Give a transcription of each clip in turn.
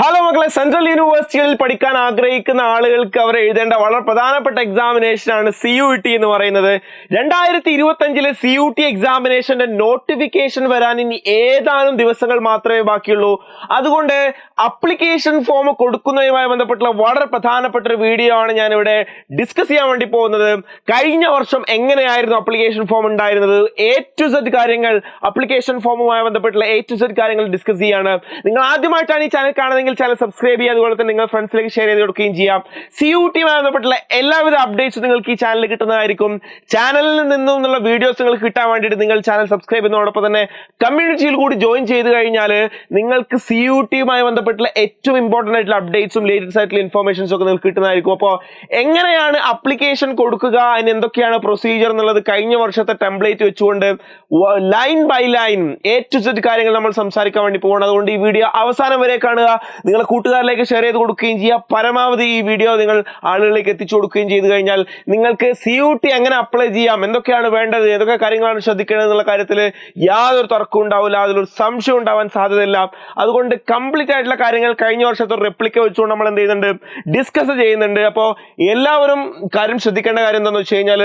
Hello മക്കളെ central യൂണിവേഴ്സിറ്റികളിൽ പഠിക്കാൻ ആഗ്രഹിക്കുന്ന ആളുകൾക്ക് അവർ എഴുതേണ്ട വളരെ പ്രധാനപ്പെട്ട എക്സാമിനേഷൻ ആണ് സി യു ടി എന്ന് പറയുന്നത്. രണ്ടായിരത്തി ഇരുപത്തി അഞ്ചിലെ സി യു ടി എക്സാമിനേഷന്റെ നോട്ടിഫിക്കേഷൻ വരാൻ ഇനി ഏതാനും ദിവസങ്ങൾ മാത്രമേ ബാക്കിയുള്ളൂ. അതുകൊണ്ട് അപ്ലിക്കേഷൻ ഫോം കൊടുക്കുന്നതുമായി ബന്ധപ്പെട്ടുള്ള വളരെ പ്രധാനപ്പെട്ട ഒരു വീഡിയോ ആണ് ഞാൻ ഇവിടെ ഡിസ്കസ് ചെയ്യാൻ വേണ്ടി പോകുന്നത്. കഴിഞ്ഞ വർഷം എങ്ങനെയായിരുന്നു അപ്ലിക്കേഷൻ ഫോം ഉണ്ടായിരുന്നത്? എ ടു സെഡ് കാര്യങ്ങൾ അപ്ലിക്കേഷൻ ഫോമുമായി ബന്ധപ്പെട്ടുള്ള എ ടു സെഡ് കാര്യങ്ങൾ ഡിസ്കസ് ചെയ്യാണ്. നിങ്ങൾ ആദ്യമായിട്ടാണ് ഈ ചാനൽ കാണുന്നതെങ്കിൽ ചാനൽ സബ്സ്ക്രൈബ് ചെയ്യുക. അതുപോലെ തന്നെ നിങ്ങൾ ഫ്രണ്ട്സിലേക്ക് ഷെയർ ചെയ്ത് കൊടുക്കുകയും ചെയ്യാം. സി യു ടിയുമായി ബന്ധപ്പെട്ടുള്ള എല്ലാവിധ അപ്ഡേറ്റ്സും നിങ്ങൾക്ക് ഈ ചാനലിൽ കിട്ടുന്നതായിരിക്കും. ചാനലിൽ നിന്നും എന്നുള്ള വീഡിയോസ് നിങ്ങൾക്ക് കിട്ടാൻ വേണ്ടിയിട്ട് നിങ്ങൾ ചാനൽ സബ്സ്ക്രൈബ് ചെയ്യുന്നതോടൊപ്പം തന്നെ കമ്മ്യൂണിറ്റിയിൽ കൂടി ജോയിൻ ചെയ്ത് കഴിഞ്ഞാൽ നിങ്ങൾക്ക് സി യു ടിയുമായി ബന്ധപ്പെട്ടുള്ള ഏറ്റവും ഇമ്പോർട്ടന്റ് ആയിട്ടുള്ള അപ്ഡേറ്റ്സും ലേറ്റസ്റ്റ് ആയിട്ടുള്ള ഇൻഫർമേഷൻസും ഒക്കെ നിങ്ങൾക്ക് കിട്ടുന്നതായിരിക്കും. അപ്പോൾ എങ്ങനെയാണ് അപ്ലിക്കേഷൻ കൊടുക്കുക? അതിന് എന്തൊക്കെയാണ് പ്രൊസീജിയർ എന്നുള്ളത് കഴിഞ്ഞ വർഷത്തെ ടെംപ്ലേറ്റ് വെച്ചുകൊണ്ട് line by line A to zed കാര്യങ്ങൾ നമ്മൾ സംസാരിക്കാൻ വേണ്ടി പോകണം അതുകൊണ്ട് ഈ വീഡിയോ അവസാനം വരെ കാണുക. നിങ്ങളെ കൂട്ടുകാരിലേക്ക് ഷെയർ ചെയ്ത് കൊടുക്കുകയും ചെയ്യുക പരമാവധി ഈ വീഡിയോ നിങ്ങൾ ആളുകളിലേക്ക് എത്തിച്ചു കൊടുക്കുകയും ചെയ്തു കഴിഞ്ഞാൽ നിങ്ങൾക്ക് സി യു ടി എങ്ങനെ അപ്ലൈ ചെയ്യാം എന്തൊക്കെയാണ് വേണ്ടത് ഏതൊക്കെ കാര്യങ്ങളാണ് ശ്രദ്ധിക്കേണ്ടത് എന്നുള്ള കാര്യത്തിൽ യാതൊരു തർക്കവും ഉണ്ടാവില്ല. അതിലൊരു സംശയം ഉണ്ടാവാൻ സാധ്യതയില്ല. അതുകൊണ്ട് കംപ്ലീറ്റ് ആയിട്ടുള്ള കാര്യങ്ങൾ കഴിഞ്ഞ വർഷത്തെ റെപ്ലിക്ക വെച്ചുകൊണ്ട് നമ്മൾ എന്ത് ചെയ്യുന്നുണ്ട്? ഡിസ്കസ് ചെയ്യുന്നുണ്ട്. അപ്പോൾ എല്ലാവരും കാര്യം ശ്രദ്ധിക്കേണ്ട കാര്യം എന്താണെന്ന് വെച്ച് കഴിഞ്ഞാൽ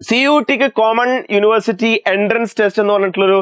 സി യു ടിക്ക് കോമൺ യൂണിവേഴ്സിറ്റി എൻട്രൻസ് ടെസ്റ്റ് എന്ന് പറഞ്ഞിട്ടുള്ളൊരു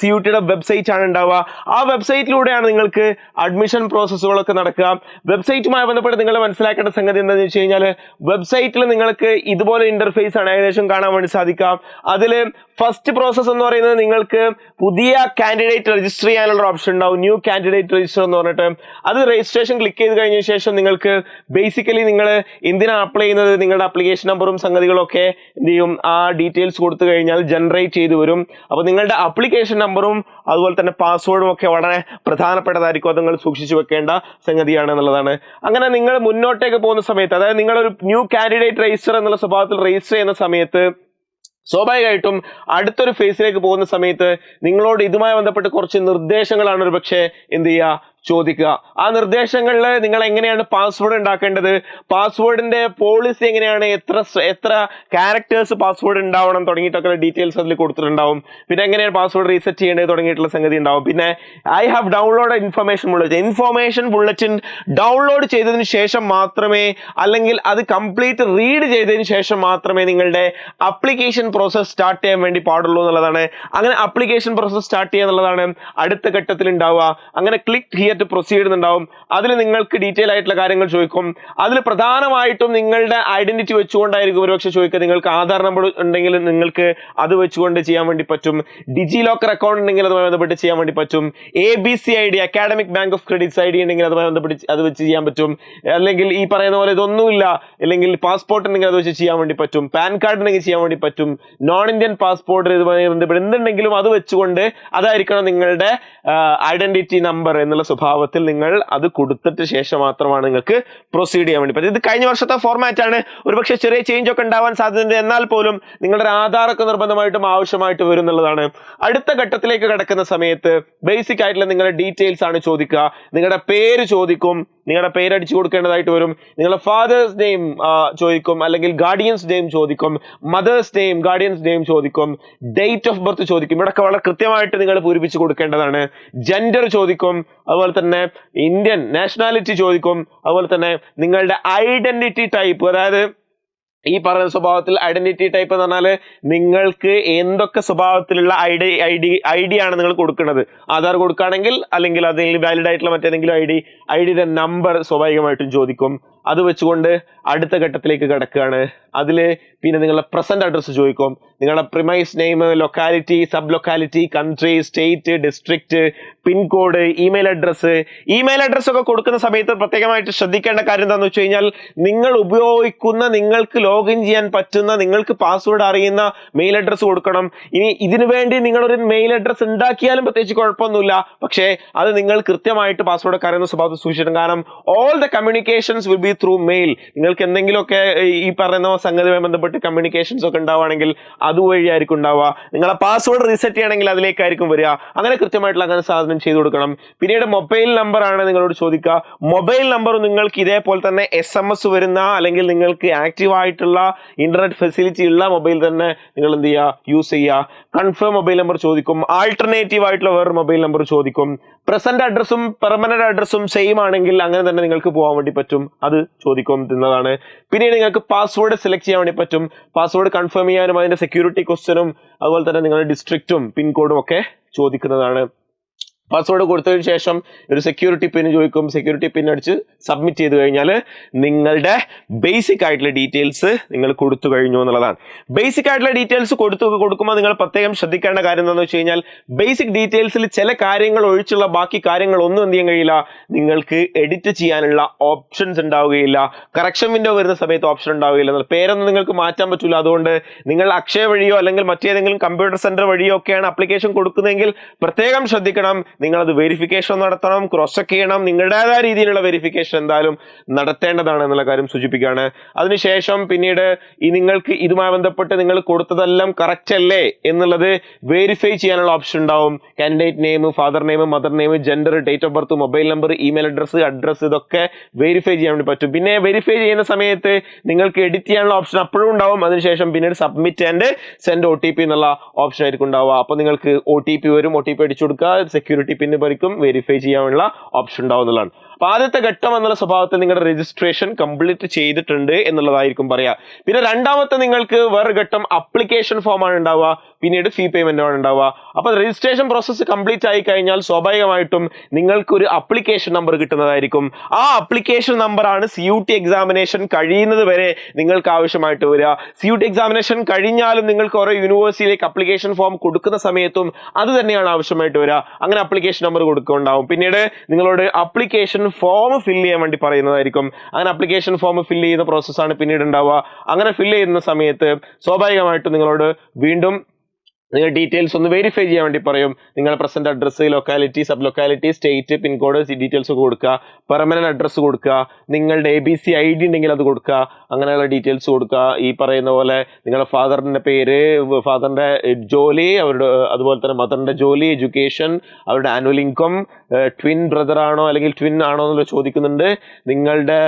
സി യു ടിയുടെ വെബ്സൈറ്റ് ആണ് ഉണ്ടാവുക. ആ വെബ്സൈറ്റിലൂടെയാണ് നിങ്ങൾക്ക് അഡ്മിഷൻ പ്രോസസ്സുകളൊക്കെ നടക്കുക. വെബ്സൈറ്റുമായി ബന്ധപ്പെട്ട് നിങ്ങൾ മനസ്സിലാക്കേണ്ട സംഗതി എന്താണെന്ന് വെച്ച് കഴിഞ്ഞാൽ വെബ്സൈറ്റിൽ നിങ്ങൾക്ക് ഇതുപോലെ ഇന്റർഫേസ് ആണ് ഏകദേശം കാണാൻ വേണ്ടി സാധിക്കാം അതിൽ ഫസ്റ്റ് പ്രോസസ്സ് എന്ന് പറയുന്നത് നിങ്ങൾക്ക് പുതിയ കാൻഡിഡേറ്റ് രജിസ്റ്റർ ചെയ്യാനുള്ള ഓപ്ഷൻ ഉണ്ടാവും. ന്യൂ കാൻഡിഡേറ്റ് രജിസ്റ്റർ എന്ന് പറഞ്ഞിട്ട്. അത് രജിസ്ട്രേഷൻ ക്ലിക്ക് ചെയ്ത് കഴിഞ്ഞ ശേഷം നിങ്ങൾക്ക് ബേസിക്കലി നിങ്ങൾ എന്തിനാണ് അപ്ലൈ ചെയ്യുന്നത് നിങ്ങളുടെ അപ്ലിക്കേഷൻ നമ്പറും സംഗതികളൊക്കെ എന്ത് ചെയ്യും? ആ ഡീറ്റെയിൽസ് കൊടുത്തു കഴിഞ്ഞാൽ ജനറേറ്റ് ചെയ്തു വരും. അപ്പോൾ നിങ്ങളുടെ അപ്ലിക്കേഷൻ നമ്പറും അതുപോലെ തന്നെ പാസ്വേഡും ഒക്കെ വളരെ പ്രധാനപ്പെട്ടതായിരിക്കും. അത് നിങ്ങൾ സൂക്ഷിച്ചു വെക്കേണ്ട സംഗതിയാണ് എന്നുള്ളതാണ്. അങ്ങനെ നിങ്ങൾ മുന്നോട്ടേക്ക് പോകുന്ന സമയത്ത് അതായത് നിങ്ങളൊരു ന്യൂ കാൻഡിഡേറ്റ് രജിസ്റ്റർ എന്നുള്ള സ്വഭാവത്തിൽ രജിസ്റ്റർ ചെയ്യുന്ന സമയത്ത് സ്വാഭാവികമായിട്ടും അടുത്തൊരു ഫേസിലേക്ക് പോകുന്ന സമയത്ത് നിങ്ങളോട് ഇതുമായി ബന്ധപ്പെട്ട് കുറച്ച് നിർദ്ദേശങ്ങളാണ് ഒരു പക്ഷേ എന്ത് ചെയ്യുക? ചോദിക്കുക. ആ നിർദ്ദേശങ്ങളിൽ നിങ്ങൾ എങ്ങനെയാണ് പാസ്വേഡ് ഉണ്ടാക്കേണ്ടത്? പാസ്വേഡിന്റെ പോളിസി എങ്ങനെയാണ്? എത്ര എത്ര ക്യാരക്ടേഴ്സ് പാസ്വേഡ് ഉണ്ടാവണം? തുടങ്ങിയിട്ടൊക്കെ ഡീറ്റെയിൽസ് അതിൽ കൊടുത്തിട്ടുണ്ടാവും. പിന്നെ എങ്ങനെയാണ് പാസ്വേഡ് റീസെറ്റ് ചെയ്യേണ്ടത്? തുടങ്ങിയിട്ടുള്ള സംഗതി ഉണ്ടാവും. പിന്നെ I have download information bulletin information bulletin download ചെയ്തതിന് ശേഷം മാത്രമേ അല്ലെങ്കിൽ അത് കംപ്ലീറ്റ് റീഡ് ചെയ്തതിന് ശേഷം മാത്രമേ നിങ്ങളുടെ അപ്ലിക്കേഷൻ പ്രോസസ് സ്റ്റാർട്ട് ചെയ്യാൻ വേണ്ടി പാടുള്ളൂ എന്നുള്ളതാണ്. അങ്ങനെ അപ്ലിക്കേഷൻ പ്രോസസ് സ്റ്റാർട്ട് ചെയ്യുക എന്നുള്ളതാണ് അടുത്ത ഘട്ടത്തിൽ ഉണ്ടാവുക അങ്ങനെ ക്ലിക്ക് ഹിയർ ടു പ്രൊസീഡ് ചെയ്യുന്നുണ്ടാവും. അതിൽ നിങ്ങൾക്ക് ഡീറ്റെയിൽ ആയിട്ടുള്ള കാര്യങ്ങൾ ചോദിക്കും. അതിൽ പ്രധാനമായിട്ടും നിങ്ങളുടെ ഐഡന്റിറ്റി വെച്ചുകൊണ്ടായിരിക്കും ഒരുപക്ഷെ ചോദിക്കുക. നിങ്ങൾക്ക് ആധാർ നമ്പർ ഉണ്ടെങ്കിൽ നിങ്ങൾക്ക് അത് വെച്ചുകൊണ്ട് ചെയ്യാൻ വേണ്ടി പറ്റും. ഡിജി ലോക്കർ അക്കൗണ്ട് ഉണ്ടെങ്കിൽ അതുമായി ബന്ധപ്പെട്ട് ചെയ്യാൻ വേണ്ടി പറ്റും. A B C I D academic bank of credits I D ഉണ്ടെങ്കിൽ അതുമായി ബന്ധപ്പെട്ട് അത് വെച്ച് ചെയ്യാൻ പറ്റും. അല്ലെങ്കിൽ ഈ പറയുന്ന പോലെ ഇതൊന്നുമില്ല. അല്ലെങ്കിൽ പാസ്പോർട്ട് ഉണ്ടെങ്കിൽ അത് വെച്ച് ചെയ്യാൻ വേണ്ടി പറ്റും. പാൻ കാർഡ് ഉണ്ടെങ്കിൽ ചെയ്യാൻ വേണ്ടി പറ്റും. നോൺ ഇന്ത്യൻ പാസ്പോർട്ട് ഇതുമായി ബന്ധപ്പെട്ട് എന്തുണ്ടെങ്കിലും അത് വെച്ചുകൊണ്ട് അതായിരിക്കണം നിങ്ങളുടെ ഐഡന്റിറ്റി നമ്പർ എന്നുള്ള സ്വഭാവത്തിൽ നിങ്ങൾ അത് കൊടുത്തിട്ട് ശേഷം മാത്രമാണ് നിങ്ങൾക്ക് പ്രൊസീഡ് ചെയ്യാൻ വേണ്ടി പറ്റും ഇത് കഴിഞ്ഞ വർഷത്തെ ഫോർമാറ്റ് ആണ്. ഒരുപക്ഷെ ചെറിയ ചേഞ്ച് ഒക്കെ ഉണ്ടാവാൻ സാധ്യതയുണ്ട്. എന്നാൽ പോലും നിങ്ങളുടെ ആധാർ ഒക്കെ നിർബന്ധമായിട്ടും ആവശ്യമായിട്ട് വരും എന്നുള്ളതാണ്. അടുത്ത ഘട്ടത്തിലേക്ക് കിടക്കുന്ന സമയത്ത് ബേസിക് ആയിട്ടുള്ള നിങ്ങളുടെ ഡീറ്റെയിൽസ് ആണ് ചോദിക്കുക. നിങ്ങളുടെ പേര് ചോദിക്കും. നിങ്ങളുടെ പേര് അടിച്ചു കൊടുക്കേണ്ടതായിട്ട് വരും. നിങ്ങളുടെ ഫാദേഴ്സ് നെയിം ചോദിക്കും. അല്ലെങ്കിൽ ഗാർഡിയൻസ് നെയിം ചോദിക്കും. മദേഴ്സ് നെയിം ഗാർഡിയൻസ് നെയിം ചോദിക്കും. ഡേറ്റ് ഓഫ് ബർത്ത് ചോദിക്കും. ഇവിടെയൊക്കെ വളരെ കൃത്യമായിട്ട് നിങ്ങൾ പൂരിപ്പിച്ചു കൊടുക്കേണ്ടതാണ്. ജെൻഡർ ചോദിക്കും. അതുപോലെ തന്നെ ഇന്ത്യൻ നാഷണാലിറ്റി ചോദിക്കും. അതുപോലെ തന്നെ നിങ്ങളുടെ ഐഡന്റിറ്റി ടൈപ്പ് അതായത് ഈ പറയുന്ന സ്വഭാവത്തിൽ ഐഡന്റിറ്റി ടൈപ്പ് എന്ന് പറഞ്ഞാൽ നിങ്ങൾക്ക് എന്തൊക്കെ സ്വഭാവത്തിലുള്ള ഐഡി ഐഡി ഐ ഡി ആണ് നിങ്ങൾ കൊടുക്കുന്നത്? ആധാർ കൊടുക്കുകയാണെങ്കിൽ അല്ലെങ്കിൽ അതിൽ വാലിഡ് ആയിട്ടുള്ള മറ്റേതെങ്കിലും ഐ ഡി ഐ ഡിയുടെ നമ്പർ സ്വാഭാവികമായിട്ടും ചോദിക്കും. അത് വെച്ചുകൊണ്ട് അടുത്ത ഘട്ടത്തിലേക്ക് കിടക്കുകയാണ്. അതിൽ പിന്നെ നിങ്ങളുടെ പ്രസന്റ് അഡ്രസ്സ് ചോദിക്കും. നിങ്ങളുടെ premise name locality sub locality country state district pin code email address email address ഒക്കെ കൊടുക്കുന്ന സമയത്ത് പ്രത്യേകമായിട്ട് ശ്രദ്ധിക്കേണ്ട കാര്യം എന്താണെന്ന് വെച്ച് കഴിഞ്ഞാൽ നിങ്ങൾ ഉപയോഗിക്കുന്ന നിങ്ങൾക്ക് ലോഗിൻ ചെയ്യാൻ പറ്റുന്ന നിങ്ങൾക്ക് പാസ്വേഡ് അറിയുന്ന മെയിൽ അഡ്രസ്സ് കൊടുക്കണം. ഇനി ഇതിനു വേണ്ടി നിങ്ങളൊരു മെയിൽ അഡ്രസ്സ് ഉണ്ടാക്കിയാലും പ്രത്യേകിച്ച് കുഴപ്പമൊന്നുമില്ല. പക്ഷേ അത് നിങ്ങൾ കൃത്യമായിട്ട് പാസ്വേഡ് ഒക്കെ അറിയുന്ന സ്വഭാവത്തിൽ സൂക്ഷിക്കണം കാരണം all the communications will be through mail നിങ്ങൾക്ക് എന്തെങ്കിലുമൊക്കെ ഈ പറയുന്ന സംഗതിയുമായി ബന്ധപ്പെട്ട് കമ്മ്യൂണിക്കേഷൻസ് ഒക്കെ ഉണ്ടാവുകയാണെങ്കിൽ അതുവഴിയായിരിക്കും ഉണ്ടാവുക. നിങ്ങളെ പാസ്വേഡ് റീസെറ്റ് ചെയ്യണമെങ്കിൽ അതിലേക്കായിരിക്കും വരിക. അങ്ങനെ കൃത്യമായിട്ടുള്ള അങ്ങനെ സാധനം ചെയ്തു കൊടുക്കണം. പിന്നീട് മൊബൈൽ നമ്പർ ആണ് നിങ്ങളോട് ചോദിക്കുക. മൊബൈൽ നമ്പർ നിങ്ങൾക്ക് ഇതേപോലെ തന്നെ എസ് എം എസ് വരുന്ന അല്ലെങ്കിൽ നിങ്ങൾക്ക് ആക്റ്റീവ് ആയിട്ടുള്ള ഇന്റർനെറ്റ് ഫെസിലിറ്റി ഉള്ള മൊബൈൽ തന്നെ നിങ്ങൾ എന്ത് ചെയ്യുക? യൂസ് ചെയ്യുക. കൺഫേം മൊബൈൽ നമ്പർ ചോദിക്കും. ആൾട്ടർനേറ്റീവ് ആയിട്ടുള്ള വേറൊരു മൊബൈൽ നമ്പർ ചോദിക്കും. പ്രസന്റ് അഡ്രസ്സും പെർമനന്റ് അഡ്രസ്സും സെയിം ആണെങ്കിൽ അങ്ങനെ തന്നെ നിങ്ങൾക്ക് പോകാൻ വേണ്ടി പറ്റും. അത് ചോദിക്കും എന്നതാണ് പിന്നീട് നിങ്ങൾക്ക് പാസ്വേഡ് സെലക്ട് ചെയ്യാൻ വേണ്ടി പറ്റും. പാസ്വേഡ് കൺഫേം ചെയ്യാനും അതിന്റെ സെക്യൂരിറ്റി ക്വസ്റ്റ്യനും അതുപോലെ തന്നെ നിങ്ങളുടെ ഡിസ്ട്രിക്റ്റും പിൻകോഡും ഒക്കെ ചോദിക്കുന്നതാണ്. പാസ്വേഡ് കൊടുത്തതിന് ശേഷം ഒരു സെക്യൂരിറ്റി പിൻ ചോദിക്കും. സെക്യൂരിറ്റി പിൻ അടിച്ച് സബ്മിറ്റ് ചെയ്ത് കഴിഞ്ഞാൽ നിങ്ങളുടെ ബേസിക് ആയിട്ടുള്ള ഡീറ്റെയിൽസ് നിങ്ങൾ കൊടുത്തു കഴിഞ്ഞു എന്നുള്ളതാണ്. ബേസിക് ആയിട്ടുള്ള ഡീറ്റെയിൽസ് കൊടുത്തു കൊടുക്കുമ്പോൾ നിങ്ങൾ പ്രത്യേകം ശ്രദ്ധിക്കേണ്ട കാര്യം എന്താണെന്ന് വെച്ച് കഴിഞ്ഞാൽ ബേസിക് ഡീറ്റെയിൽസിൽ ചില കാര്യങ്ങൾ ഒഴിച്ചുള്ള ബാക്കി കാര്യങ്ങൾ ഒന്നും എന്ത് ചെയ്യാൻ കഴിയില്ല. നിങ്ങൾക്ക് എഡിറ്റ് ചെയ്യാനുള്ള ഓപ്ഷൻസ് ഉണ്ടാവുകയില്ല. കറക്ഷൻ വിൻഡോ വരുന്ന സമയത്ത് ഓപ്ഷൻ ഉണ്ടാവുകയില്ല എന്നുള്ള പേരൊന്നും നിങ്ങൾക്ക് മാറ്റാൻ പറ്റില്ല അതുകൊണ്ട് നിങ്ങൾ അക്ഷയ വഴിയോ അല്ലെങ്കിൽ മറ്റേതെങ്കിലും കമ്പ്യൂട്ടർ സെന്റർ വഴിയോ ഒക്കെയാണ് അപ്ലിക്കേഷൻ കൊടുക്കുന്നതെങ്കിൽ പ്രത്യേകം ശ്രദ്ധിക്കണം. നിങ്ങളത് വെരിഫിക്കേഷൻ നടത്തണം ക്രോസ് ചെക്ക് ചെയ്യണം. നിങ്ങളുടേതായ രീതിയിലുള്ള വെരിഫിക്കേഷൻ എന്തായാലും നടത്തേണ്ടതാണ് എന്നുള്ള കാര്യം സൂചിപ്പിക്കുകയാണ്. അതിനുശേഷം പിന്നീട് ഈ നിങ്ങൾക്ക് ഇതുമായി ബന്ധപ്പെട്ട് നിങ്ങൾ കൊടുത്തതെല്ലാം കറക്റ്റ് അല്ലേ എന്നുള്ളത് വെരിഫൈ ചെയ്യാനുള്ള ഓപ്ഷൻ ഉണ്ടാവും. Candidate name father name mother name gender date of birth mobile number email address address ഇതൊക്കെ വെരിഫൈ ചെയ്യാൻ വേണ്ടി പറ്റും. പിന്നെ വെരിഫൈ ചെയ്യുന്ന സമയത്ത് നിങ്ങൾക്ക് എഡിറ്റ് ചെയ്യാനുള്ള ഓപ്ഷൻ അപ്പോഴും ഉണ്ടാവും. അതിനുശേഷം പിന്നീട് submit and send O T P എന്നുള്ള ഓപ്ഷൻ ആയിരിക്കും ഉണ്ടാവുക. അപ്പോൾ നിങ്ങൾക്ക് ഒ ടി പി വരും. ഒ ടി പി അടിച്ചു കൊടുക്കുക. സെക്യൂരിറ്റി പിന്ന് പരിക്കും വെരിഫൈ ചെയ്യാനുള്ള ഓപ്ഷൻ ഉണ്ടാവും എന്നുള്ളതാണ് അപ്പൊ ആദ്യത്തെ ഘട്ടം എന്നുള്ള സ്വഭാവത്തിൽ നിങ്ങളുടെ രജിസ്ട്രേഷൻ കംപ്ലീറ്റ് ചെയ്തിട്ടുണ്ട് എന്നുള്ളതായിരിക്കും പറയാ. പിന്നെ രണ്ടാമത്തെ നിങ്ങൾക്ക് വേറെ ഘട്ടം അപ്ലിക്കേഷൻ ഫോം ആണ് ഉണ്ടാവുക. പിന്നീട് ഫീ പേയ്മെന്റ് ആണ് ഉണ്ടാവുക. അപ്പൊ രജിസ്ട്രേഷൻ പ്രോസസ്സ് കംപ്ലീറ്റ് ആയി കഴിഞ്ഞാൽ സ്വാഭാവികമായിട്ടും നിങ്ങൾക്ക് ഒരു അപ്ലിക്കേഷൻ നമ്പർ കിട്ടുന്നതായിരിക്കും. ആ അപ്ലിക്കേഷൻ നമ്പർ ആണ് സി യു ടി എക്സാമിനേഷൻ കഴിയുന്നത് വരെ നിങ്ങൾക്ക് ആവശ്യമായിട്ട് വരിക. സി യു ടി എക്സാമിനേഷൻ കഴിഞ്ഞാലും നിങ്ങൾക്ക് ഓരോ യൂണിവേഴ്സിറ്റിയിലേക്ക് അപ്ലിക്കേഷൻ ഫോം കൊടുക്കുന്ന സമയത്തും അത് തന്നെയാണ് ആവശ്യമായിട്ട് വരിക. അങ്ങനെ അപ്ലിക്കേഷൻ നമ്പർ കൊടുക്കുന്നുണ്ടാവും. പിന്നീട് നിങ്ങളോട് അപ്ലിക്കേഷൻ ഫോം ഫില്ല് ചെയ്യാൻ വേണ്ടി പറയുന്നതായിരിക്കും. അങ്ങനെ അപ്ലിക്കേഷൻ ഫോം ഫില്ല് ചെയ്യുന്ന പ്രോസസ്സാണ് പിന്നീട് ഉണ്ടാവുക. അങ്ങനെ ഫില്ല് ചെയ്യുന്ന സമയത്ത് സ്വാഭാവികമായിട്ടും നിങ്ങളോട് വീണ്ടും നിങ്ങൾ ഡീറ്റെയിൽസ് ഒന്ന് വെരിഫൈ ചെയ്യാൻ വേണ്ടി പറയും. നിങ്ങൾ present address locality sub locality state pincode details ഒക്കെ കൊടുക്കുക. പെർമനന്റ് അഡ്രസ്സ് കൊടുക്കുക. നിങ്ങളുടെ A B C I D ഉണ്ടെങ്കിൽ അത് കൊടുക്കുക. അങ്ങനെയുള്ള ഡീറ്റെയിൽസ് കൊടുക്കുക. ഈ പറയുന്ന പോലെ നിങ്ങളുടെ ഫാദറിന്റെ പേര് ഫാദറിന്റെ ജോലി അവരുടെ അതുപോലെ തന്നെ മദറിന്റെ ജോലി എഡ്യൂക്കേഷൻ അവരുടെ ആനുവൽ ഇൻകം ട്വിൻ ബ്രദർ ആണോ അല്ലെങ്കിൽ ട്വിൻ ആണോ എന്നുള്ള ചോദിക്കുന്നുണ്ട്. നിങ്ങളുടെ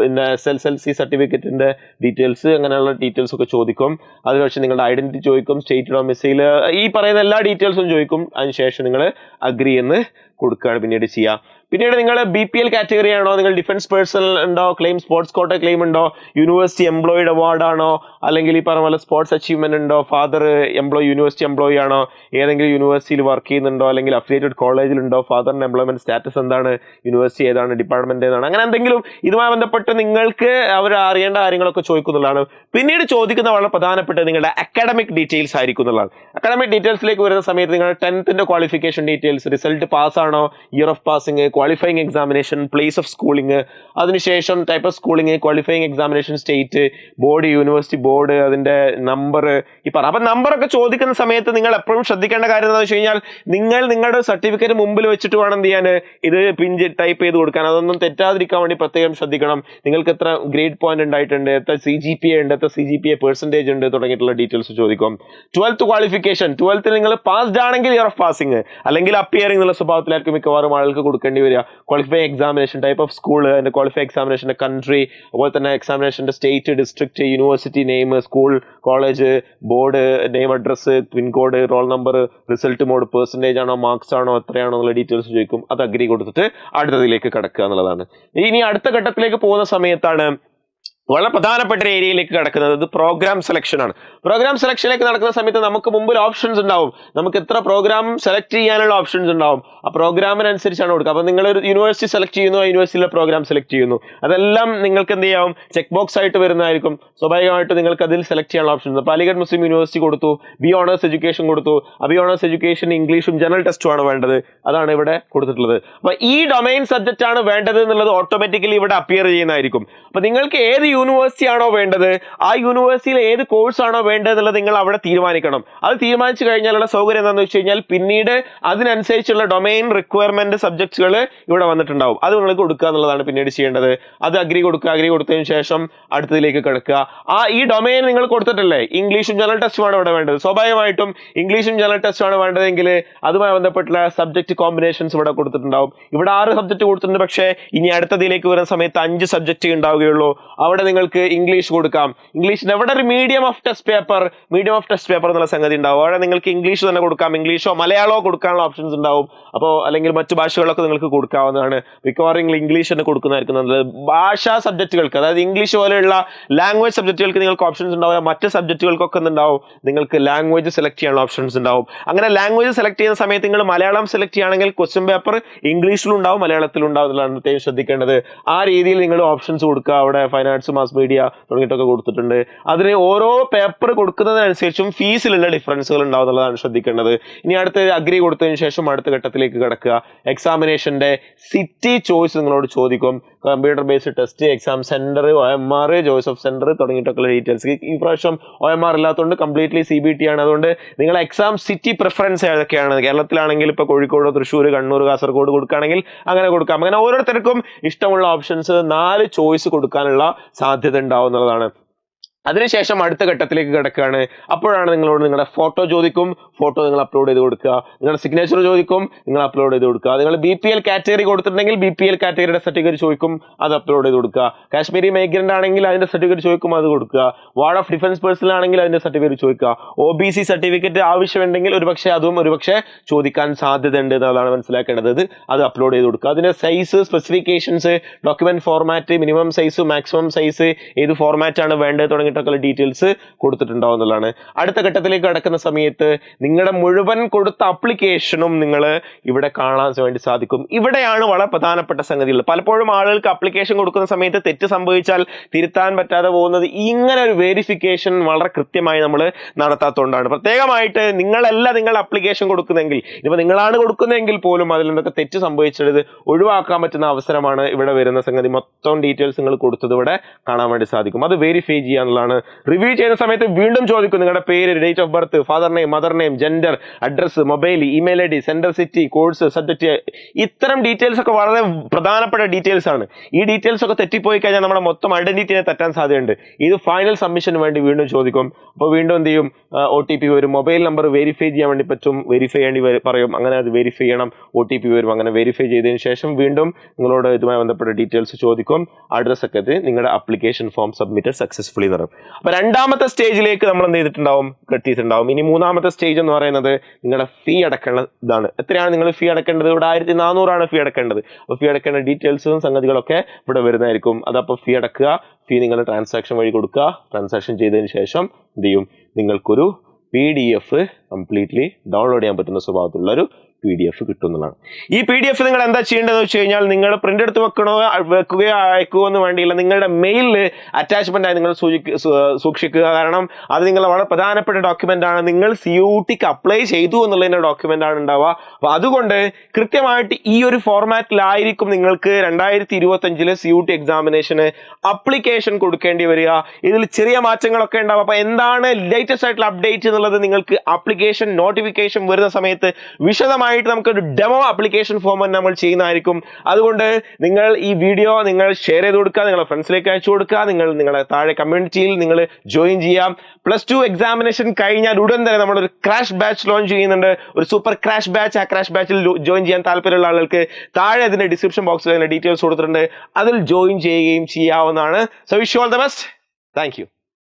പിന്നെ എസ് എൽ സി സർട്ടിഫിക്കറ്റിന്റെ ഡീറ്റെയിൽസ് അങ്ങനെയുള്ള ഡീറ്റെയിൽസ് ഒക്കെ ചോദിക്കും. അതിനുശേഷം നിങ്ങളുടെ ഐഡന്റിറ്റി ചോദിക്കും സ്റ്റേറ്റ് ഡൊമിസൈൽ ഈ പറയുന്ന എല്ലാ ഡീറ്റെയിൽസും ചോദിക്കും. അതിനുശേഷം നിങ്ങൾ അഗ്രി എന്ന് കൊടുക്കുകയാണ് പിന്നീട് ചെയ്യുക പിന്നീട് നിങ്ങൾ ബി പി എൽ കാറ്റഗറി ആണോ? നിങ്ങൾ ഡിഫൻസ് പേഴ്സണൽ ഉണ്ടോ? ക്ലെയിം സ്പോർട്സ് കോട്ട ക്ലെയിം ഉണ്ടോ? യൂണിവേഴ്സിറ്റി എംപ്ലോയിഡ് അവാർഡ് ആണോ? അല്ലെങ്കിൽ ഈ പറഞ്ഞ പോലെ സ്പോർട്സ് അച്ചീവ്മെന്റ് ഉണ്ടോ? ഫാദർ എംപ്ലോയി യൂണിവേഴ്സിറ്റി എംപ്ലോയി ആണോ? ഏതെങ്കിലും യൂണിവേഴ്സിറ്റിയിൽ വർക്ക് ചെയ്യുന്നുണ്ടോ? അല്ലെങ്കിൽ അഫിലിയേറ്റഡ് കോളേജിലുണ്ടോ ഫാദറിന്റെ എംപ്ലോയ്മെന്റ് സ്റ്റാറ്റസ് എന്താണ്? യൂണിവേഴ്സിറ്റി ഏതാണ്? ഡിപ്പാർട്ട്മെന്റ് ഏതാണ്? അങ്ങനെ എന്തെങ്കിലും ഇതുമായി ബന്ധപ്പെട്ട് നിങ്ങൾക്ക് അവർ അറിയേണ്ട കാര്യങ്ങളൊക്കെ ചോദിക്കുന്നുള്ളതാണ്. പിന്നീട് ചോദിക്കുന്ന വളരെ പ്രധാനപ്പെട്ട നിങ്ങളുടെ അക്കാഡമിക് ഡീറ്റെയിൽസ് ആയിരിക്കും എന്നുള്ളതാണ്. അക്കാഡമിക് ഡീറ്റെയിൽസിലേക്ക് വരുന്ന സമയത്ത് നിങ്ങളുടെ ടെൻത്തിന്റെ ക്വാളിഫിക്കേഷൻ ഡീറ്റെയിൽസ് റിസൾട്ട് പാസ് ആണോ? Year of passing qualifying examination place of schooling അതിനുശേഷം type of schooling qualifying examination state board university board അതിന്റെ നമ്പർ ഈ പറ അപ്പം നമ്പറൊക്കെ ചോദിക്കുന്ന സമയത്ത് നിങ്ങൾ എപ്പോഴും ശ്രദ്ധിക്കേണ്ട കാര്യം എന്താണെന്ന് വെച്ച് കഴിഞ്ഞാൽ നിങ്ങൾ നിങ്ങളുടെ സർട്ടിഫിക്കറ്റ് മുമ്പിൽ വെച്ചിട്ട് വേണം എന്ത് ചെയ്യാൻ. ഇത് പിഞ്ച് ടൈപ്പ് ചെയ്ത് കൊടുക്കാൻ. അതൊന്നും തെറ്റാതിരിക്കാൻ വേണ്ടി പ്രത്യേകം ശ്രദ്ധിക്കണം. നിങ്ങൾക്ക് എത്ര ഗ്രേഡ് പോയിന്റ് ഉണ്ടായിട്ടുണ്ട് എത്ര സി ജി പി എ ഉണ്ട് എത്ര C G P A percentage ഉണ്ട് തുടങ്ങിയിട്ടുള്ള ഡീറ്റെയിൽസ് ചോദിക്കും. ട്വൽത്ത് ക്വാളിഫിക്കേഷൻ ട്വൽത്തിൽ നിങ്ങൾ പാസ്ഡ് ആണെങ്കിൽ ഇയർ ഓഫ് പാസിംഗ് അല്ലെങ്കിൽ അപ്പിയറിംഗ് എന്നുള്ള സ്വഭാവത്തിലായിരിക്കും മിക്കവാറും ആളുകൾക്ക് കൊടുക്കേണ്ടി വരിക. Qualify examination type of school അതിന്റെ ക്വാളിഫൈ എക്സാമിനേഷന്റെ കൺട്രി അതുപോലെ തന്നെ എക്സാമിനേഷന്റെ state district university name school college board name address pincode roll number result mode percentage ആണോ മാർക്സ് ആണോ എത്രയാണോ എന്നുള്ള ഡീറ്റെയിൽസ് ചോദിക്കും. അത് അഗ്രി കൊടുത്തിട്ട് അടുത്തതിലേക്ക് കടക്കുക എന്നുള്ളതാണ്. ഇനി അടുത്ത ഘട്ടത്തിലേക്ക് പോകുന്ന സമയത്താണ് വളരെ പ്രധാനപ്പെട്ട ഒരു ഏരിയയിലേക്ക് കിടക്കുന്നത് പ്രോഗ്രാം സെലക്ഷനാണ് പ്രോഗ്രാം സെലക്ഷനിലേക്ക് നടക്കുന്ന സമയത്ത് നമുക്ക് മുമ്പിൽ ഓപ്ഷൻസ് ഉണ്ടാവും. നമുക്ക് എത്ര പ്രോഗ്രാം സെലക്ട് ചെയ്യാനുള്ള ഓപ്ഷൻസ് ഉണ്ടാവും. ആ പ്രോഗ്രാമിനനുസരിച്ചാണ് കൊടുക്കുക. അപ്പോൾ നിങ്ങൾ ഒരു യൂണിവേഴ്സിറ്റി സെലക്ട് ചെയ്യുന്നു ആ യൂണിവേഴ്സിറ്റിയിലെ പ്രോഗ്രാം സെലക്ട് ചെയ്യുന്നു. അതെല്ലാം നിങ്ങൾക്ക് എന്ത് ചെയ്യാവും ചെക്ക് ബോക്സ് ആയിട്ട് വരുന്നതായിരിക്കും. സ്വാഭാവികമായിട്ട് നിങ്ങൾക്ക് അതിൽ സെലക്ട് ചെയ്യാനുള്ള ഓപ്ഷൻസ് അപ്പോൾ അലിഗഡ് മുസ്ലിം യൂണിവേഴ്സിറ്റി കൊടുത്തു ബി ഓണേഴ്സ് എഡ്യൂക്കേഷൻ കൊടുത്തു. ആ ബി ഓണേഴ്സ് എഡ്യൂക്കേഷൻ ഇംഗ്ലീഷും ജനറൽ ടെസ്റ്റും ആണ് വേണ്ടത്. അതാണ് ഇവിടെ കൊടുത്തിട്ടുള്ളത്. അപ്പോൾ ഈ ഡൊമൈൻ സബ്ജക്റ്റ് ആണ് വേണ്ടത് എന്നുള്ളത് ഓട്ടോമാറ്റിക്കലി ഇവിടെ അപ്പിയർ ചെയ്യുന്നതായിരിക്കും. അപ്പോൾ നിങ്ങൾക്ക് ഏത് യൂണിവേഴ്സിറ്റി ആണോ വേണ്ടത്? ആ യൂണിവേഴ്സിറ്റിയിൽ ഏത് കോഴ്സ് ആണോ വേണ്ടത് എന്നുള്ളത് നിങ്ങൾ അവിടെ തീരുമാനിക്കണം. അത് തീരുമാനിച്ചു കഴിഞ്ഞാലുള്ള സൗകര്യം എന്താണെന്ന് വെച്ച് കഴിഞ്ഞാൽ പിന്നീട് അതിനനുസരിച്ചുള്ള ഡൊമൈൻ റിക്വയർമെന്റ് സബ്ജക്ട്സുകൾ ഇവിടെ വന്നിട്ടുണ്ടാവും. അത് നിങ്ങൾക്ക് കൊടുക്കുക എന്നുള്ളതാണ് പിന്നീട് ചെയ്യേണ്ടത്. അത് അഗ്രി കൊടുക്കുക അഗ്രി കൊടുത്തതിന് ശേഷം അടുത്തതിലേക്ക് കിടക്കുക. ആ ഈ ഡൊമൈൻ നിങ്ങൾ കൊടുത്തിട്ടല്ലേ? ഇംഗ്ലീഷും ജനറൽ ടെസ്റ്റുമാണ് ഇവിടെ വേണ്ടത്. സ്വാഭാവികമായിട്ടും ഇംഗ്ലീഷും ജനറൽ ടെസ്റ്റുമാണ് വേണ്ടതെങ്കിൽ അതുമായി ബന്ധപ്പെട്ടുള്ള സബ്ജക്ട് കോമ്പിനേഷൻസ് ഇവിടെ കൊടുത്തിട്ടുണ്ടാവും. ഇവിടെ ആറ് സബ്ജക്ട് കൊടുത്തിട്ടുണ്ട്. പക്ഷേ ഇനി അടുത്തതിലേക്ക് വരുന്ന സമയത്ത് അഞ്ച് സബ്ജക്റ്റ് ഉണ്ടാവുകയുള്ളൂ. അവിടെ നിങ്ങൾക്ക് ഇംഗ്ലീഷ് കൊടുക്കാം. ഇംഗ്ലീഷിന് എവിടെ ഒരു medium of test paper medium of test paper എന്നുള്ള സംഗതി ഉണ്ടാവും. അവിടെ നിങ്ങൾക്ക് ഇംഗ്ലീഷ് തന്നെ കൊടുക്കാം. ഇംഗ്ലീഷോ മലയാളമോ കൊടുക്കാനുള്ള ഓപ്ഷൻസ് ഉണ്ടാവും. അപ്പോൾ അല്ലെങ്കിൽ മറ്റു ഭാഷകളൊക്കെ നിങ്ങൾക്ക് കൊടുക്കാവുന്നതാണ്. മിക്കവാറും നിങ്ങൾ ഇംഗ്ലീഷ് തന്നെ കൊടുക്കുന്നതായിരിക്കും നല്ലത്. ഭാഷാ സബ്ജക്റ്റുകൾക്ക് അതായത് ഇംഗ്ലീഷ് പോലെയുള്ള ലാംഗ്വേജ് സബ്ജക്റ്റുകൾക്ക് നിങ്ങൾക്ക് ഓപ്ഷൻസ് ഉണ്ടാവില്ല മറ്റ് സബ്ജക്റ്റുകൾക്കൊക്കെ ഉണ്ടാവും നിങ്ങൾക്ക് ലാംഗ്വേജ് സെലക്ട് ചെയ്യാനുള്ള ഓപ്ഷൻസ് ഉണ്ടാവും. അങ്ങനെ ലാംഗ്വേജ് സെലക്ട് ചെയ്യുന്ന സമയത്ത് നിങ്ങൾ മലയാളം സെലക്ട് ചെയ്യുകയാണെങ്കിൽ ക്വസ്റ്റ്യൻ പേപ്പർ ഇംഗ്ലീഷിലുണ്ടാവും മലയാളത്തിലുണ്ടാവും എന്നുള്ളതാണ് പ്രത്യേകം ശ്രദ്ധിക്കേണ്ടത്. ആ രീതിയിൽ നിങ്ങൾ ഓപ്ഷൻസ് കൊടുക്കുക. അവിടെ ഫൈൻ ആർട്സ് മാസ് മീഡിയ തുടങ്ങിയിട്ടൊക്കെ കൊടുത്തിട്ടുണ്ട്. അതിന് ഓരോ പേപ്പർ കൊടുക്കുന്നതിനനുസരിച്ചും ഫീസിലുള്ള ഡിഫറൻസുകൾ ഉണ്ടാവും എന്നുള്ളതാണ് ശ്രദ്ധിക്കേണ്ടത്. ഇനി അടുത്ത അഗ്രി കൊടുത്തതിന് ശേഷം അടുത്ത ഘട്ടത്തിലേക്ക് കിടക്കുക. എക്സാമിനേഷന്റെ സിറ്റി ചോയ്സ് നിങ്ങളോട് ചോദിക്കും. Computer based test exam centre O M R of centre തുടങ്ങിയിട്ടൊക്കെയുള്ള details ഈ പ്രാവശ്യം ഒ എം ആർ ഇല്ലാത്തതുകൊണ്ട് കംപ്ലീറ്റ്ലി സി ബി ടി ആണ്. അതുകൊണ്ട് നിങ്ങൾ എക്സാം സിറ്റി പ്രിഫറൻസ് ഏതൊക്കെയാണ്? കേരളത്തിലാണെങ്കിൽ ഇപ്പോൾ കോഴിക്കോട് തൃശ്ശൂർ കണ്ണൂർ കാസർഗോഡ് കൊടുക്കുകയാണെങ്കിൽ അങ്ങനെ കൊടുക്കാം. അങ്ങനെ ഓരോരുത്തർക്കും ഇഷ്ടമുള്ള ഓപ്ഷൻസ് നാല് ചോയ്സ് കൊടുക്കാനുള്ള സാധ്യത ഉണ്ടാവും എന്നുള്ളതാണ് അതിനുശേഷം അടുത്ത ഘട്ടത്തിലേക്ക് കിടക്കുകയാണ്. അപ്പോഴാണ് നിങ്ങളോട് നിങ്ങളുടെ ഫോട്ടോ ചോദിക്കും. ഫോട്ടോ നിങ്ങൾ അപ്ലോഡ് ചെയ്ത് കൊടുക്കുക. നിങ്ങളുടെ സിഗ്നേച്ചർ ചോദിക്കും. നിങ്ങൾ അപ്ലോഡ് ചെയ്ത് കൊടുക്കുക. നിങ്ങൾ ബി പി എൽ കാറ്റഗറി കൊടുത്തിട്ടുണ്ടെങ്കിൽ ബി പി എൽ കാറ്റഗറിയുടെ സർട്ടിഫിക്കറ്റ് ചോദിക്കും. അത് അപ്ലോഡ് ചെയ്ത് കൊടുക്കുക. കാശ്മീരി മൈഗ്രന്റ് ആണെങ്കിൽ അതിന്റെ സർട്ടിഫിക്കറ്റ് ചോദിക്കും. അത് കൊടുക്കുക. വാർഡ് ഓഫ് ഡിഫൻസ് പേഴ്സൺ ആണെങ്കിൽ അതിന്റെ സർട്ടിഫിക്കറ്റ് ചോദിക്കുക. ഒ ബി സി സർട്ടിഫിക്കറ്റ് ആവശ്യമുണ്ടെങ്കിൽ ഒരുപക്ഷെ അതും ഒരുപക്ഷെ ചോദിക്കാൻ സാധ്യതയുണ്ട് എന്നുള്ളതാണ് മനസ്സിലാക്കേണ്ടത്. അത് അപ്ലോഡ് ചെയ്ത് കൊടുക്കുക. അതിന്റെ size specifications document format minimum size maximum size ഏത് ഫോർമാറ്റ് ആണ് വേണ്ടത് തുടങ്ങിയിട്ടൊക്കെ ഡീറ്റെയിൽസ് കൊടുത്തിട്ടുണ്ടാവും എന്നുള്ളതാണ് അടുത്ത ഘട്ടത്തിലേക്ക് കടക്കുന്ന സമയത്ത് നിങ്ങളുടെ മുഴുവൻ കൊടുത്ത അപ്ലിക്കേഷനും നിങ്ങൾ ഇവിടെ കാണാൻ വേണ്ടി സാധിക്കും. ഇവിടെയാണ് വളരെ പ്രധാനപ്പെട്ട സംഗതികൾ. പലപ്പോഴും ആളുകൾക്ക് അപ്ലിക്കേഷൻ കൊടുക്കുന്ന സമയത്ത് തെറ്റ് സംഭവിച്ചാൽ തിരുത്താൻ പറ്റാതെ പോകുന്നത് ഇങ്ങനെ ഒരു വെരിഫിക്കേഷൻ വളരെ കൃത്യമായി നമ്മൾ നടത്താത്തതുകൊണ്ടാണ് പ്രത്യേകമായിട്ട് നിങ്ങളല്ല നിങ്ങൾ അപ്ലിക്കേഷൻ കൊടുക്കുന്നെങ്കിൽ ഇപ്പോൾ നിങ്ങളാണ് കൊടുക്കുന്നതെങ്കിൽ പോലും അതിൽ നിന്നൊക്കെ തെറ്റ് സംഭവിച്ചത് ഒഴിവാക്കാൻ പറ്റുന്ന അവസരമാണ് ഇവിടെ വരുന്ന സംഗതി. മൊത്തം ഡീറ്റെയിൽസ് നിങ്ങൾ കൊടുത്തത് ഇവിടെ കാണാൻ വേണ്ടി സാധിക്കും. അത് വെരിഫൈ ചെയ്യാന്നുള്ളതാണ് റിവ്യൂ ചെയ്യുന്ന സമയത്ത് വീണ്ടും ചോദിക്കും നിങ്ങളുടെ പേര് date of birth father name mother name gender address mobile email I D centre city course subject ഇത്തരം ഡീറ്റെയിൽസ് ഒക്കെ വളരെ പ്രധാനപ്പെട്ട ഡീറ്റെയിൽസ് ആണ്. ഈ ഡീറ്റെയിൽസ് ഒക്കെ തെറ്റിപ്പോയി കഴിഞ്ഞാൽ നമ്മുടെ മൊത്തം ഐഡന്റിറ്റിനെ തെറ്റാൻ സാധ്യതയുണ്ട്. ഇത് ഫൈനൽ സബ്മിഷന് വേണ്ടി വീണ്ടും ചോദിക്കും. അപ്പോൾ വീണ്ടും എന്ത് ചെയ്യും? ഒ ടി പി വരും. മൊബൈൽ നമ്പർ വെരിഫൈ ചെയ്യാൻ വേണ്ടി പറ്റും. വെരിഫൈ ചെയ്യേണ്ടി പറയും. അങ്ങനെ അത് വെരിഫൈ ചെയ്യണം. ഒ ടി പി വരും. അങ്ങനെ വെരിഫൈ ചെയ്തതിന് ശേഷം വീണ്ടും നിങ്ങളോട് ഇതുമായി ബന്ധപ്പെട്ട ഡീറ്റെയിൽസ് ചോദിക്കും. അഡ്രസ്സൊക്കെ നിങ്ങളുടെ അപ്ലിക്കേഷൻ ഫോം സബ്മിറ്റഡ് സക്സസ്ഫുള്ളി പറയും. അപ്പൊ രണ്ടാമത്തെ സ്റ്റേജിലേക്ക് നമ്മൾ എന്ത് ചെയ്തിട്ടുണ്ടാവും? കെട്ടിയിട്ടുണ്ടാവും ഇനി മൂന്നാമത്തെ സ്റ്റേജ് എന്ന് പറയുന്നത് നിങ്ങളുടെ ഫീ അടക്കേണ്ട ഇതാണ്. എത്രയാണ് നിങ്ങൾ ഫീ അടക്കേണ്ടത്? ഇവിടെ ആയിരത്തി നാനൂറാണ് ഫീ അടക്കേണ്ടത്. അപ്പോൾ ഫീ അടക്കേണ്ട ഡീറ്റെയിൽസും സംഗതികളൊക്കെ ഇവിടെ വരുന്നതായിരിക്കും. അതപ്പോൾ ഫീ അടക്കുക. ഫീ നിങ്ങൾ ട്രാൻസാക്ഷൻ വഴി കൊടുക്കുക. ട്രാൻസാക്ഷൻ ചെയ്തതിന് ശേഷം എന്ത് ചെയ്യും? നിങ്ങൾക്കൊരു P D F completely download ചെയ്യാൻ പറ്റുന്ന സ്വഭാവത്തിലുള്ള ഒരു പി ഡി എഫ് കിട്ടുന്നതാണ് ഈ പി ഡി എഫ് നിങ്ങൾ എന്താ ചെയ്യേണ്ടതെന്ന് വെച്ച് കഴിഞ്ഞാൽ നിങ്ങൾ പ്രിന്റ് എടുത്ത് വെക്കണോ വെക്കുകയോ അയക്കുകയോ എന്ന് വേണ്ടിയില്ല. നിങ്ങളുടെ മെയിലിൽ അറ്റാച്ച്മെന്റ് ആയി നിങ്ങൾ സൂക്ഷിക്കുക. കാരണം അത് നിങ്ങൾ വളരെ പ്രധാനപ്പെട്ട ഡോക്യുമെന്റ് ആണ്. നിങ്ങൾ സി യു ടിക്ക് അപ്ലൈ ചെയ്തു എന്നുള്ളതിന്റെ ഡോക്യുമെന്റ് ആണ് ഉണ്ടാവുക. അപ്പൊ അതുകൊണ്ട് കൃത്യമായിട്ട് ഈ ഒരു ഫോർമാറ്റിലായിരിക്കും നിങ്ങൾക്ക് രണ്ടായിരത്തി ഇരുപത്തി അഞ്ചിൽ സി യു ടി എക്സാമിനേഷന് അപ്ലിക്കേഷൻ കൊടുക്കേണ്ടി വരിക. ഇതിൽ ചെറിയ മാറ്റങ്ങളൊക്കെ ഉണ്ടാവും. അപ്പൊ എന്താണ് ലേറ്റസ്റ്റ് ആയിട്ടുള്ള അപ്ഡേറ്റ് എന്നുള്ളത് നിങ്ങൾക്ക് അപ്ലിക്കേഷൻ നോട്ടിഫിക്കേഷൻ വരുന്ന സമയത്ത് വിശദമായിട്ട് നമുക്കൊരു ഡെമോ ആപ്ലിക്കേഷൻ ഫോം നമ്മൾ ചെയ്യുന്നതായിരിക്കും. അതുകൊണ്ട് നിങ്ങൾ ഈ വീഡിയോ നിങ്ങൾ ഷെയർ ചെയ്ത് കൊടുക്കുക നിങ്ങളുടെ ഫ്രണ്ട്സിലേക്ക് അയച്ചു കൊടുക്കുക നിങ്ങൾ നിങ്ങളുടെ താഴെ കമ്മ്യൂണിറ്റിയിൽ നിങ്ങൾ ജോയിൻ ചെയ്യാം. പ്ലസ് ടു എക്സാമിനേഷൻ കഴിഞ്ഞാൽ ഉടൻ തന്നെ നമ്മളൊരു ക്രാഷ് ബാച്ച് ലോഞ്ച് ചെയ്യുന്നുണ്ട്. ഒരു സൂപ്പർ ക്രാഷ് ബാച്ച് ആ ക്രാഷ് ബാച്ചിൽ ജോയിൻ ചെയ്യാൻ താല്പര്യമുള്ള ആളുകൾക്ക് താഴെ അതിന്റെ ഡിസ്ക്രിപ്ഷൻ ബോക്സിൽ അതിന്റെ ഡീറ്റെയിൽസ് കൊടുത്തിട്ടുണ്ട്. അതിൽ ജോയിൻ ചെയ്യുകയും ചെയ്യാവുന്നതാണ്. So wish all the best thank